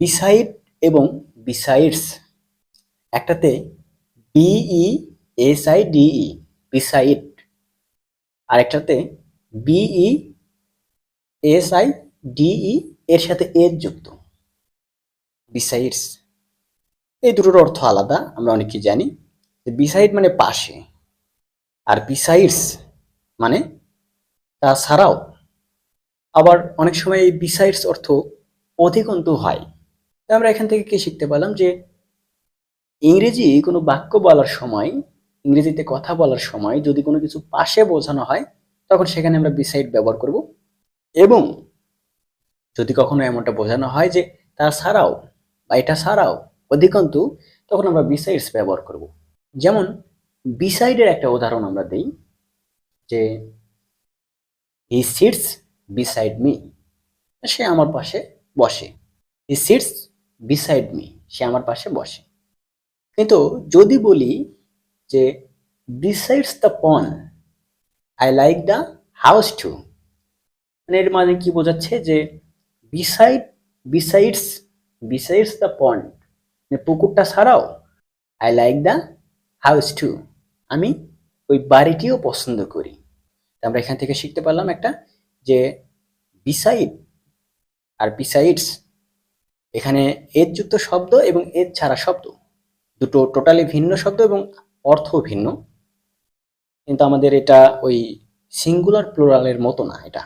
Beside এবং besides একটাতে B E S I D E beside আরেকটাতে B E S I D E এর সাথে এর যুক্ত। বিসাইডস এই দুটোর অর্থ আলাদা, আমরা অনেকে জানি। বিসাইড মানে পাশে, আর বিসাইডস মানে তাছাড়াও আবার অনেক সময় এই বিসাইডস অর্থ অধিকন্তু হয়। তো আমরা এখান থেকে কি শিখতে পারলাম? যে ইংরেজি কোনো বাক্য বলার সময়, ইংরেজিতে কথা বলার সময় যদি কোনো কিছু পাশে বোঝানো হয়, তখন সেখানে আমরা বিসাইড ব্যবহার করব। এবং যদি কখনো এমনটা বোঝানো হয় যে তা ছাড়াও বা এটা ছাড়াও অধিকন্তু, তখন আমরা বিসাইডস ব্যবহার করব। যেমন বিসাইডের একটা উদাহরণ আমরা দেই যে হি সিটস বিসাইড মি সে আমার পাশে বসে। হি সিটস বিসাইড মি সে আমার পাশে বসে। কিন্তু যদি বলি যে besides the pond I like the house too মানে এর মানে কি বোঝাচ্ছে যে beside besides besides the pond মানে পুকুরটা ছাড়াও I like the house too আমি ওই বাড়িটিও পছন্দ করি। আমরা এখান থেকে শিখতে পারলাম একটা যে বিসাইড আর বিসাইডস এখানে এর যুক্ত শব্দ এবং এর ছাড়া শব্দ। দুটো টোটালি ভিন্ন শব্দ এবং অর্থ ভিন্ন। কিন্তু আমাদের এটা ওই সিঙ্গুলার প্লোরালের মতো না এটা।